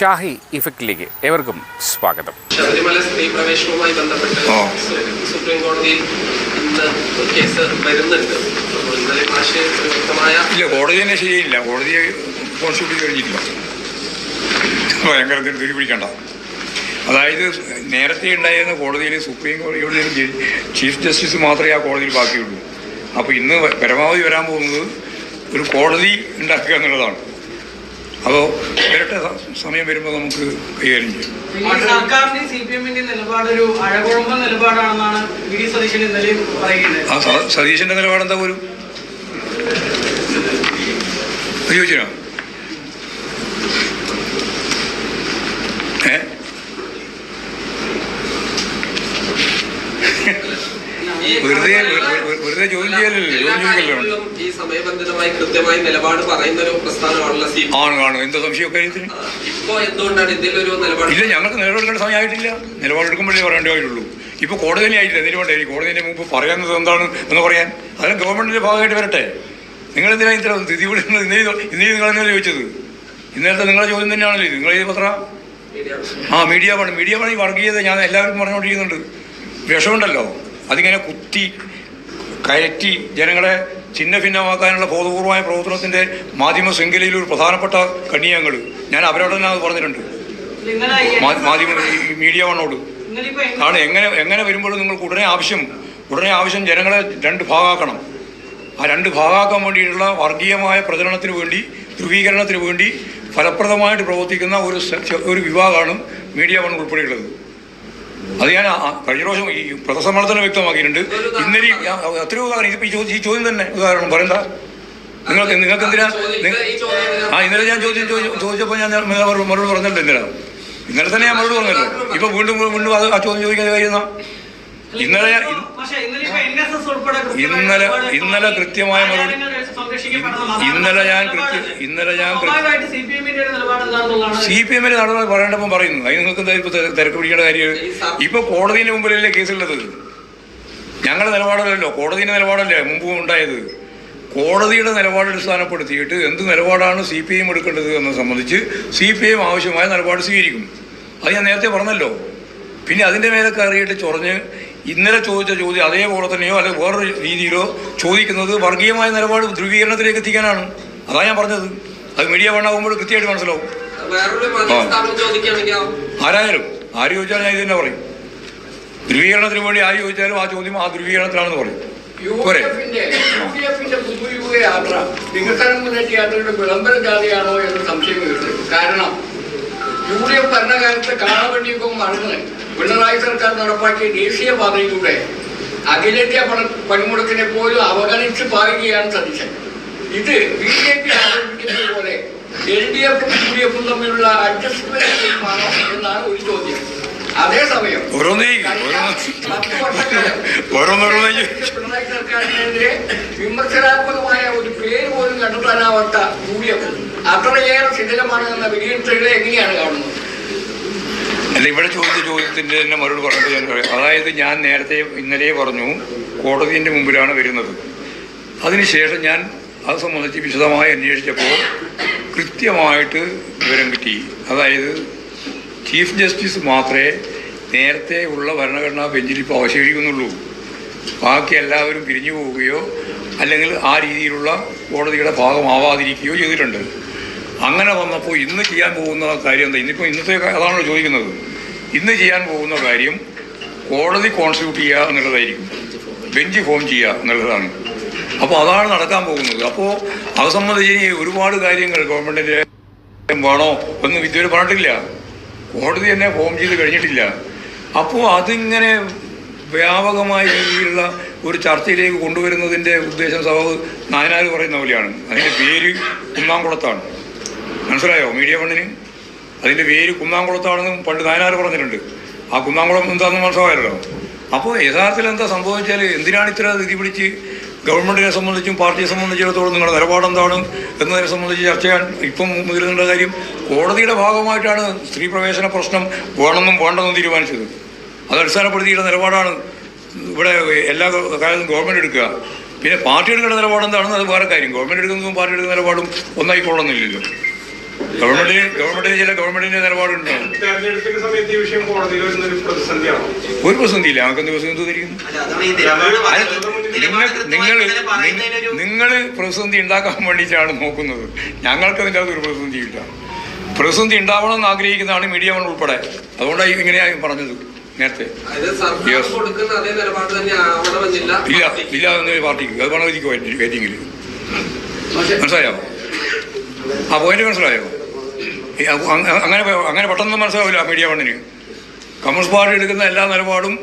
ഷാഹി ഇഫക്റ്റിലേക്ക് ഏവർക്കും സ്വാഗതം. ശബരിമല സ്ത്രീ പ്രവേശനവുമായി ബന്ധപ്പെട്ട് സുപ്രീം കോടതിയിൽ ഇന്ന് കേസ് വരുന്നുണ്ട്. ഇന്നലെ മാഷ് ഒരു വ്യക്തമായ ഇല്ല കോടതി തന്നെ ശരിയില്ല കോടതിയെ കോൺസ്റ്റിറ്റ്യൂട്ട് കഴിഞ്ഞിട്ടില്ല. ഭയങ്കര തിരി പിടിക്കണ്ട. അതായത് നേരത്തെ ഉണ്ടായിരുന്ന കോടതിയിൽ സുപ്രീം കോടതിയുടെ ചീഫ് ജസ്റ്റിസ് മാത്രമേ ആ കോടതിയിൽ ബാക്കിയുള്ളൂ. അപ്പോൾ ഇന്ന് പരമാവധി വരാൻ പോകുന്നത് ഒരു കോടതി ഉണ്ടാക്കുക എന്നുള്ളതാണ്. അപ്പോൾ സ- സമയം വരുമ്പോൾ നമുക്ക് കൈകാര്യം ചെയ്യാം. ഈ സർക്കാരിന്റെയും സി പി എമ്മിന്റെയും നിലപാട് ഒരു അഴകുഴമ്പ നിലപാടാണെന്നാണ് വി ഡി സതീശൻ ഇന്നലെയും പറയുന്നത് ആ സതീശന്റെ നിലപാടെന്താ പോലും? ചോദിച്ചോ? ഏ? വെറുതെ വെറുതെ ചോദ്യം ചെയ്യലല്ലേ? ചോദ്യം ഈ സമയബന്ധിതമായി കൃത്യമായി നിലപാട് പറയുന്ന ഒരു പ്രസ്ഥാനമാണല്ലോ സി ആണ് കാണും എന്താ സംശയമൊക്കെ കാര്യത്തിന് ഇപ്പോ എന്തുകൊണ്ടാണ് ഇതിലൊരു നിലപാട്? ഇല്ല ഞങ്ങൾക്ക് നിലപാടെടുക്കേണ്ട സമയമായിട്ടില്ല നിലപാടെടുക്കുമ്പോഴേ പറയേണ്ടതായിട്ടുള്ളൂ ഇപ്പോൾ കോടതി ആയിട്ടില്ല. എന്തിനു വേണ്ടേ? കോടതിന്റെ മുമ്പ് പറയുന്നത് എന്താണ് എന്ന് പറയാൻ. അതിന് ഗവൺമെന്റിന്റെ ഭാഗമായിട്ട് വരട്ടെ. നിങ്ങൾ എന്തിനാ ഇത്ര സ്ഥിതി വിടുന്നത്? ഇന്നലെ ഇന്നലെ നിങ്ങൾ എന്നെ ചോദിച്ചത്? ഇന്നലത്തെ നിങ്ങളുടെ ചോദ്യം തന്നെയാണല്ലോ ഇത്. നിങ്ങൾ ഈ പത്ര? ആ മീഡിയ പണി. മീഡിയ പണി വർഗീയത ഞാൻ എല്ലാവർക്കും പറഞ്ഞുകൊണ്ടിരിക്കുന്നുണ്ട്. വിഷമുണ്ടല്ലോ അതിങ്ങനെ കുത്തി കയറ്റി ജനങ്ങളെ ഛിന്ന ഭിന്നമാക്കാനുള്ള ബോധപൂർവമായ പ്രവർത്തനത്തിന്റെ മാധ്യമ ശൃംഖലയിൽ ഒരു പ്രധാനപ്പെട്ട കണ്ണിയങ്ങൾ ഞാൻ അവരോട് തന്നെ അത് പറഞ്ഞിട്ടുണ്ട്. മാധ്യമ മീഡിയ വണ്ണോട് ആണ് എങ്ങനെ എങ്ങനെ വരുമ്പോഴും നിങ്ങൾക്ക് ഉടനെ ആവശ്യം ഉടനെ ആവശ്യം ജനങ്ങളെ രണ്ട് ഭാഗമാക്കണം. ആ രണ്ട് ഭാഗമാക്കാൻ വേണ്ടിയിട്ടുള്ള വർഗീയമായ പ്രചരണത്തിന് വേണ്ടി ധ്രുവീകരണത്തിന് വേണ്ടി ഫലപ്രദമായിട്ട് പ്രവർത്തിക്കുന്ന ഒരു ഒരു വിഭാഗമാണ് മീഡിയ വൺ ഉൾപ്പെടെയുള്ളത്. അത് ഞാൻ കഴിഞ്ഞ പ്രാവശ്യം ഈ പ്രഥസമ്മേളനത്തിന് വ്യക്തമാക്കിയിട്ടുണ്ട്. ഇന്നലെ ഈ- എത്രയോ ഉദാഹരണം ഇതിപ്പോൾ ഈ ചോദ്യം തന്നെ ഉദാഹരണം. പറയണ്ട? നിങ്ങൾക്ക് നിങ്ങൾക്ക് എന്തിനാ? ആ ഇന്നലെ ഞാൻ ചോദ്യം ചോദി- ചോദിച്ചപ്പോൾ ഞാൻ മറുപടി പറഞ്ഞിട്ടുണ്ട് പറഞ്ഞല്ലോ ഇന്നലെ ഇന്നലെ തന്നെ ഞാൻ മറുപടി പറഞ്ഞല്ലോ. ഇപ്പൊ വീണ്ടും വീണ്ടും അത് ആ ചോദ്യം ചോദിക്കാൻ കഴിയുന്ന ഇന്നലെ ഇന്നലെ ഇന്നലെ- കൃത്യമായ മറുപടി- ഇന്നലെ ഞാൻ ഇന്നലെ ഞാൻ സി പി എമ്മിന്റെ നടപടി പറയേണ്ടപ്പോൾ പറയുന്നു. അതിന് നിങ്ങൾക്ക് എന്താ ഇപ്പൊ തിരക്ക് പിടിക്കേണ്ട കാര്യം? ഇപ്പൊ കോടതിന്റെ മുമ്പിലല്ലേ കേസുള്ളത്? ഞങ്ങളുടെ നിലപാടല്ലല്ലോ. കോടതിയുടെ നിലപാടല്ലേ മുമ്പ് ഉണ്ടായത്? കോടതിയുടെ നിലപാട് അടിസ്ഥാനപ്പെടുത്തിയിട്ട് എന്ത് നിലപാടാണ് സി പി എം എടുക്കേണ്ടത് എന്നെ സംബന്ധിച്ച് സി പി എം ആവശ്യമായ നിലപാട് സ്വീകരിക്കും. അത് ഞാൻ നേരത്തെ പറഞ്ഞല്ലോ. പിന്നെ അതിന്റെ മേലെ കയറിയിട്ട് ചൊറഞ്ഞ് ഇന്നലെ ചോദിച്ച ചോദ്യം അതേപോലെ തന്നെയോ അല്ലെങ്കിൽ വേറൊരു രീതിയിലോ ചോദിക്കുന്നത് വർഗീയമായ നിലപാട് ധ്രുവീകരണത്തിലേക്ക് എത്തിക്കാനാണ്. അതാണ് ഞാൻ പറഞ്ഞത്. അത് മീഡിയ വണ്ണാകുമ്പോൾ കൃത്യമായിട്ട് മനസ്സിലാവും. ആരായാലും ആര് ചോദിച്ചാലും ഞാൻ ഇത് തന്നെ പറയും. ധ്രുവീകരണത്തിന് വേണ്ടി ആര് ചോദിച്ചാലും ആ ചോദ്യം ആ ധ്രുവീകരണത്തിലാണെന്ന് പറയും. പോരെ. വികസന മുന്നേറ്റ യാത്രയുടെ വിളംബര ജാഥയാണോ എന്ന് സംശയമുണ്ട് കാരണം യു ഡി എഫ് ഭരണകാലത്ത് കാളവണ്ടിയൊക്കെ മറന്ന് പിണറായി സർക്കാർ നടപ്പാക്കിയ ദേശീയപാതയിലൂടെ അഖിലേന്ത്യാ പണ പണിമുടക്കിനെ പോലും അവഗണിച്ച് പായുകയാണ് സതീശൻ. ഇത് ബി ജെ പി ആരോപിക്കുന്നത് പോലെ എൽ ഡി എഫും യു ഡി എഫും തമ്മിലുള്ള അഡ്ജസ്റ്റ്മെന്റ് ആണോ എന്നാണ് ഒരു ചോദ്യം. അതേസമയം പിണറായി സർക്കാരിനെതിരെ വിമർശനാത്മകമായ ഒരു പേര് കണ്ടെത്താനാവാത്ത മൂല്യം അത്രയേറെ ശിഥിലമാണ് എന്ന വിലയിരുത്തലുകളെ എങ്ങനെയാണ് കാണുന്നത്? അല്ല ഇവിടെ ചോദിച്ച ചോദ്യത്തിന്റെ തന്നെ മറുപടി പറഞ്ഞിട്ട് ഞാൻ പറയാം. അതായത് ഞാൻ നേരത്തെ ഇന്നലെ പറഞ്ഞു കോടതിന്റെ മുമ്പിലാണ് വരുന്നത്. അതിനുശേഷം ഞാൻ അത് സംബന്ധിച്ച് വിശദമായി അന്വേഷിച്ചപ്പോൾ കൃത്യമായിട്ട് വിവരം കിട്ടി. അതായത് ചീഫ് ജസ്റ്റിസ് മാത്രമേ നേരത്തെ ഉള്ള ഭരണഘടനാ ബെഞ്ചിൽ ഇപ്പോൾ അവശേഷിക്കുന്നുള്ളൂ. ബാക്കി എല്ലാവരും പിരിഞ്ഞു പോവുകയോ അല്ലെങ്കിൽ ആ രീതിയിലുള്ള കോടതിയുടെ ഭാഗമാവാതിരിക്കുകയോ ചെയ്തിട്ടുണ്ട്. അങ്ങനെ വന്നപ്പോൾ ഇന്ന് ചെയ്യാൻ പോകുന്ന കാര്യം എന്താ? ഇന്നിപ്പോൾ ഇന്നത്തെ അതാണല്ലോ ചോദിക്കുന്നത്. ഇന്ന് ചെയ്യാൻ പോകുന്ന കാര്യം കോടതി കോൺസ്റ്റിറ്റ്യൂട്ട് ചെയ്യുക എന്നുള്ളതായിരിക്കും. ബെഞ്ച് ഫോം ചെയ്യുക എന്നുള്ളതാണ്. അപ്പോൾ അതാണ് നടക്കാൻ പോകുന്നത്. അപ്പോൾ അത് സംബന്ധിച്ച് ഇനി ഒരുപാട് കാര്യങ്ങൾ ഗവൺമെന്റിന്റെ വേണോ ഒന്നും ഇതുവരെ പറഞ്ഞിട്ടില്ല. കോടതി തന്നെ ഫോം ചെയ്ത് കഴിഞ്ഞിട്ടില്ല. അപ്പോൾ അതിങ്ങനെ വ്യാപകമായ രീതിയിലുള്ള ഒരു ചർച്ചയിലേക്ക് കൊണ്ടുവരുന്നതിന്റെ ഉദ്ദേശം സഭ നായനാർ പറയുന്ന പോലെയാണ്. അതിന്റെ പേര് കുന്നാംകുളത്താണ്. മനസ്സിലായോ? മീഡിയ ഫണ്ടിന് അതിന്റെ പേര് കുന്നാംകുളത്താണെന്നും പണ്ട് നായനാർ പറഞ്ഞിട്ടുണ്ട്. ആ കുന്നാംകുളം എന്താണെന്ന് മനസ്സിലായല്ലോ. അപ്പോൾ യഥാർത്ഥത്തിൽ എന്താ സംഭവിച്ചാൽ എന്തിനാണ് ഇത്ര ഇത് പിടിച്ച് ഗവൺമെന്റിനെ സംബന്ധിച്ചും പാർട്ടിയെ സംബന്ധിച്ചിടത്തോളം നിങ്ങളുടെ നിലപാടെന്താണ് എന്നതിനെ സംബന്ധിച്ച് ചർച്ച ചെയ്യാൻ ഇപ്പം മുതിരുന്ന കാര്യം കോടതിയുടെ ഭാഗമായിട്ടാണ് സ്ത്രീ പ്രവേശന പ്രശ്നം വേണമെന്നും വേണ്ടെന്നും തീരുമാനിച്ചത്. അത് അടിസ്ഥാനപ്പെടുത്തിയുള്ള നിലപാടാണ് ഇവിടെ എല്ലാ കാലത്തും ഗവൺമെന്റ് എടുക്കുക. പിന്നെ പാർട്ടി എടുക്കുന്ന നിലപാട് എന്താണെന്ന് അത് വേറെ കാര്യം. ഗവൺമെന്റ് എടുക്കുന്നതും പാർട്ടി എടുക്കുന്ന നിലപാടും ഒന്നായിക്കൊള്ളുന്നില്ലല്ലോ ഗവൺമെന്റിന് ഗവൺമെന്റിന് ചില ഗവൺമെന്റിന്റെ നിലപാടുണ്ട്. തെരഞ്ഞെടുപ്പിന്റെ സമയത്ത് ഈ വിഷയം കോടതിയിൽ വരുന്ന ഒരു പ്രതിസന്ധിയില്ല. ഞങ്ങൾക്ക് എന്ത് പ്രതിസന്ധി പറയുന്നത്. നിങ്ങൾ നിങ്ങൾ നിങ്ങൾ പ്രതിസന്ധി ഉണ്ടാക്കാൻ വേണ്ടിയിട്ടാണ് നോക്കുന്നത്. ഞങ്ങൾക്ക് അതിന്റെ അകത്ത് ഒരു പ്രതിസന്ധിയില്ല. പ്രതിസന്ധി ഉണ്ടാവണം എന്ന് ആഗ്രഹിക്കുന്നതാണ് മീഡിയ ഉൾപ്പെടെ. അതുകൊണ്ടാണ് ഇങ്ങനെയായി പറഞ്ഞത്. നേരത്തെ. ഇല്ല ഇല്ല പാർട്ടിക്ക്. അത് പണവതിക്ക് വെയിറ്റിംഗിൽ മനസ്സിലായോ? ആ പോയിന്റ് മനസ്സിലായോ? അങ്ങനെ അങ്ങനെ പെട്ടെന്ന് മനസ്സിലാവില്ല മീഡിയ വണ്ണിന്. കമ്മ്യൂണിസ്റ്റ് പാർട്ടി എടുക്കുന്ന എല്ലാ നിലപാടും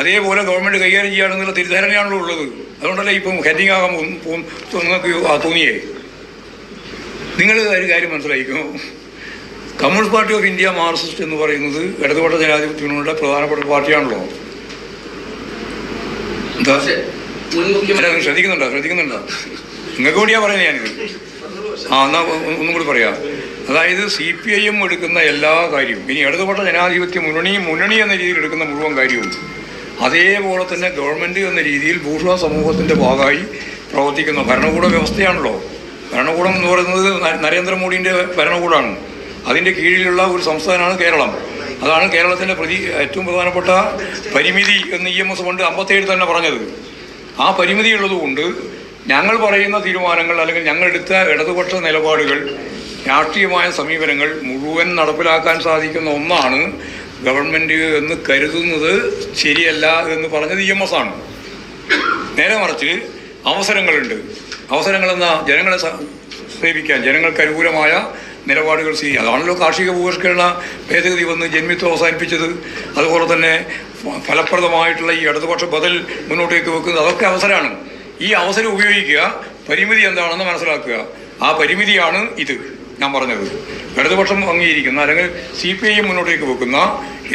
അതേപോലെ ഗവൺമെന്റ് കൈകാര്യം ചെയ്യാണെന്നുള്ള തിരിധാരണയാണല്ലോ ഉള്ളത്. അതുകൊണ്ടല്ലേ ഇപ്പം ഹെഡിങ് ആകാൻ നിങ്ങൾക്ക് തോന്നിയേ? നിങ്ങൾ ഒരു കാര്യം മനസ്സിലായിക്കോ? Communist party of India Marxist എന്ന് പറയുന്നത് ഇടതുപക്ഷ ജനാധിപത്യങ്ങളുടെ പ്രധാനപ്പെട്ട ഒരു പാർട്ടിയാണല്ലോ. എന്താ? ശ്രദ്ധിക്കുന്നുണ്ടോ? ശ്രദ്ധിക്കുന്നുണ്ടോ? നിങ്ങൾക്ക് വേണ്ടിയാ പറയുന്നത് ഞാനിത്. ആ എന്നാ ഒന്നും കൂടി പറയാം. അതായത് സി പി ഐ എം എടുക്കുന്ന എല്ലാ കാര്യവും ഇനി ഇടതുപക്ഷ ജനാധിപത്യ മുന്നണി മുന്നണി എന്ന രീതിയിൽ എടുക്കുന്ന മുഴുവൻ കാര്യവും അതേപോലെ തന്നെ ഗവൺമെന്റ് എന്ന രീതിയിൽ ഭൂഷണ സമൂഹത്തിന്റെ ഭാഗമായി പ്രവർത്തിക്കുന്ന ഭരണകൂട വ്യവസ്ഥയാണല്ലോ. ഭരണകൂടം എന്ന് പറയുന്നത് നരേന്ദ്രമോദിന്റെ ഭരണകൂടമാണ് അതിന്റെ കീഴിലുള്ള ഒരു സംസ്ഥാനമാണ് കേരളം. അതാണ് കേരളത്തിന്റെ പ്രതി ഏറ്റവും പ്രധാനപ്പെട്ട പരിമിതി എന്ന് ഇ എം എസ് കൊണ്ട് അമ്പത്തേഴ് തന്നെ പറഞ്ഞത്. ആ പരിമിതി ഉള്ളതുകൊണ്ട് ഞങ്ങൾ പറയുന്ന തീരുമാനങ്ങൾ അല്ലെങ്കിൽ ഞങ്ങൾ എടുത്ത ഇടതുപക്ഷ നിലപാടുകൾ രാഷ്ട്രീയമായ സമീപനങ്ങൾ മുഴുവൻ നടപ്പിലാക്കാൻ സാധിക്കുന്ന ഒന്നാണ് ഗവൺമെന്റ് എന്ന് കരുതുന്നത് ശരിയല്ല എന്ന് പറഞ്ഞത് ഇ എം എസ് ആണ്. നേരെ മറിച്ച് അവസരങ്ങളുണ്ട്. അവസരങ്ങളെന്ന ജനങ്ങളെ സേവിക്കാൻ ജനങ്ങൾക്ക് അനുകൂലമായ നിലപാടുകൾ സ്വീകരിക്കുക അതാണല്ലോ കാർഷിക ഭൂപരിഷ്കരണ ഭേദഗതി വന്ന് ജന്മിത്വം അവസാനിപ്പിച്ചത്. അതുപോലെ തന്നെ ഫലപ്രദമായിട്ടുള്ള ഈ ഇടതുപക്ഷ ബദൽ മുന്നോട്ടേക്ക് വെക്കുന്നത് അതൊക്കെ അവസരമാണ്. ഈ അവസരം ഉപയോഗിക്കുക പരിമിതി എന്താണെന്ന് മനസ്സിലാക്കുക. ആ പരിമിതിയാണ് ഇത് ഞാൻ പറഞ്ഞത്. ഇടതുപക്ഷം അംഗീകരിക്കുന്ന അല്ലെങ്കിൽ സി പി ഐ മുന്നോട്ടേക്ക് വെക്കുന്ന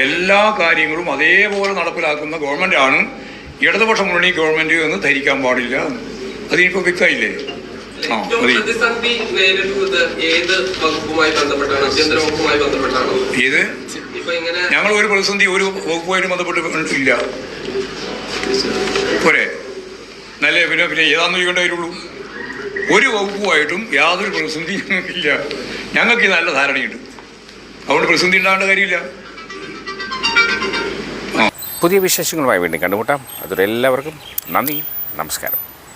എല്ലാ കാര്യങ്ങളും അതേപോലെ നടപ്പിലാക്കുന്ന ഗവൺമെന്റാണ് ഇടതുപക്ഷം മുന്നണി ഗവൺമെന്റ് എന്ന് ധരിക്കാൻ പാടില്ല. അതിനിപ്പോൾ വ്യക്തമായില്ലേ? പ്രതിസന്ധി നേരിടുന്നത് ഏത് വകുപ്പുമായി ബന്ധപ്പെട്ടാണ്? കേന്ദ്ര വകുപ്പുമായി ബന്ധപ്പെട്ടാണ്? ഏത്? ഇങ്ങനെ ഞങ്ങൾ ഒരു പ്രതിസന്ധി ഒരു വകുപ്പുമായിട്ട് ബന്ധപ്പെട്ട് ഇല്ല. പോരെ. നല്ല പിന്നെ പിന്നെ ഏതാന്ന് ചോദിക്കേണ്ടവരുള്ളൂ ഒരു വകുപ്പുമായിട്ടും യാതൊരു പ്രതിസന്ധി ഇല്ല. ഞങ്ങൾക്ക് നല്ല ധാരണയുണ്ട്. അതുകൊണ്ട് പ്രതിസന്ധി ഉണ്ടാകേണ്ട കാര്യമില്ല. പുതിയ വിശേഷങ്ങളുമായി വീണ്ടും കണ്ടുമുട്ടാം. അതുവരെ എല്ലാവർക്കും നന്ദി നമസ്കാരം.